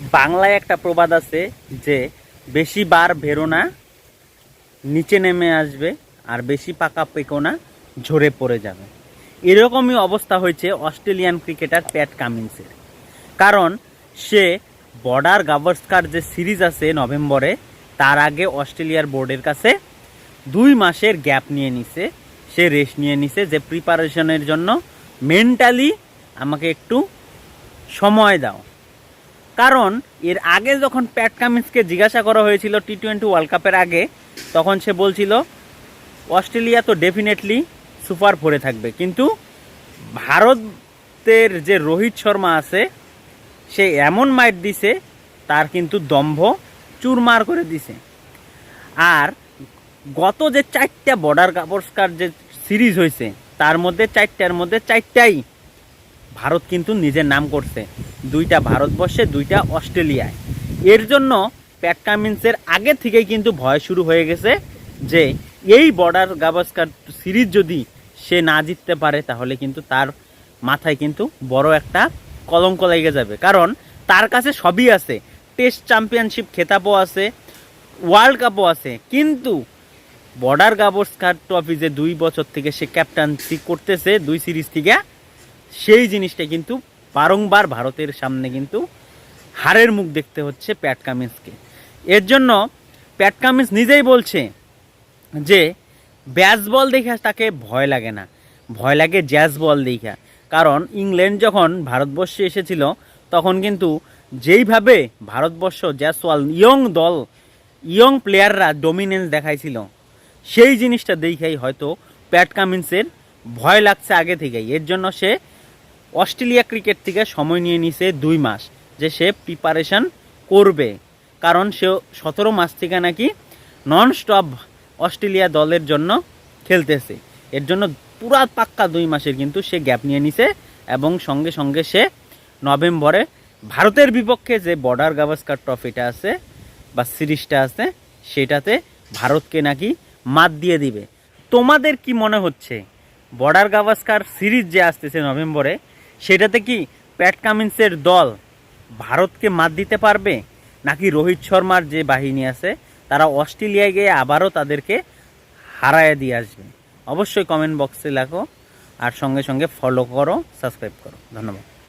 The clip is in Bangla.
বাংলায় একটা প্রবাদ আছে যে, বেশি বার ভেরো না, নিচে নেমে আসবে, আর বেশি পাকা পেকো না, ঝরে পড়ে যাবে। এরকমই অবস্থা হয়েছে অস্ট্রেলিয়ান ক্রিকেটার প্যাট কামিন্সের। কারণ, সে বর্ডার গাভাস্কার যে সিরিজ আছে নভেম্বরে, তার আগে অস্ট্রেলিয়ার বোর্ডের কাছে দুই মাসের গ্যাপ নিয়ে নিছে। সে রেস্ট নিয়ে নিছে যে, প্রিপারেশনের জন্য মেন্টালি আমাকে একটু সময় দাও। কারণ এর আগে যখন প্যাট কামিন্সকে জিজ্ঞাসা করা হয়েছিল টি টোয়েন্টি ওয়ার্ল্ড কাপের আগে, তখন সে বলছিল, অস্ট্রেলিয়া তো ডেফিনেটলি সুপার ফোরে থাকবে। কিন্তু ভারতের যে রোহিত শর্মা আছে, সে এমন মাইট দিছে, তার কিন্তু দম্ভ চুরমার করে দিছে। আর গত যে চারটা বর্ডার গাভস্কার যে সিরিজ হয়েছে, তার মধ্যে চারটার মধ্যে চারটাই ভারত কিন্তু নিজের নাম করছে। দুইটা ভারতবর্ষে, দুইটা অস্ট্রেলিয়ায়। এর জন্য প্যাট কামিন্সের আগে থেকেই কিন্তু ভয় শুরু হয়ে গেছে যে এই বর্ডার গাভাস্কার সিরিজ যদি সে না জিততে পারে, তাহলে কিন্তু তার মাথায় কিন্তু বড় একটা কলঙ্ক লেগে যাবে। কারণ তার কাছে সবই আছে। টেস্ট চ্যাম্পিয়নশিপ খেতাবও আছে ওয়ার্ল্ড কাপও আছে। কিন্তু বর্ডার গাভাস্কার ট্রফি যে দুই বছর থেকে সে ক্যাপ্টেন্সি করতেছে, দুই সিরিজ থেকে সেই জিনিসটা কিন্তু বারংবার ভারতের সামনে কিন্তু হারের মুখ দেখতে হচ্ছে প্যাট কামিন্সকে। এর জন্য প্যাট কামিন্স নিজেই বলছে যে, ব্যাস বল দেখে তাকে ভয় লাগে না। ভয় লাগে জ্যাজ বল দেখা। কারণ ইংল্যান্ড যখন ভারতবর্ষে এসেছিল, তখন কিন্তু যেইভাবে ভারতবর্ষ জ্যাসওয়াল ইয়ং দল, ইয়ং প্লেয়াররা ডমিনেন্স দেখাইছিল, সেই জিনিসটা দেখেই হয়তো প্যাট কামিন্সের ভয় লাগছে আগে থেকেই। এর জন্য সে অস্ট্রেলিয়া ক্রিকেট থেকে সময় নিয়ে নিছে দুই মাস, যে সে প্রিপারেশন করবে। কারণ সে সতেরো মাস থেকে নাকি নন স্টপ অস্ট্রেলিয়া দলের জন্য খেলতেছে। এর জন্য পুরা পাক্কা দুই মাসের কিন্তু সে গ্যাপ নিয়ে নিছে এবং সঙ্গে সঙ্গে সে নভেম্বরে ভারতের বিপক্ষে যে বর্ডার গাভাস্কার ট্রফিটা আছে বা সিরিজটা আছে, সেটাতে ভারতকে নাকি মাত দিয়ে দিবে। তোমাদের কি মনে হচ্ছে? বর্ডার গাভাস্কার সিরিজ যে আসতেছে নভেম্বরে সেটাতে কি প্যাট কামিন্সের দল ভারতকে মাত দিতে পারবে? নাকি রোহিত শর্মার যে বাহিনী আছে, তারা অস্ট্রেলিয়ায় গিয়ে আবারও তাদেরকে হারায় দিয়ে আসবে? অবশ্যই কমেন্ট বক্সে লেখো, আর সঙ্গে সঙ্গে ফলো করো সাবস্ক্রাইব করো। ধন্যবাদ।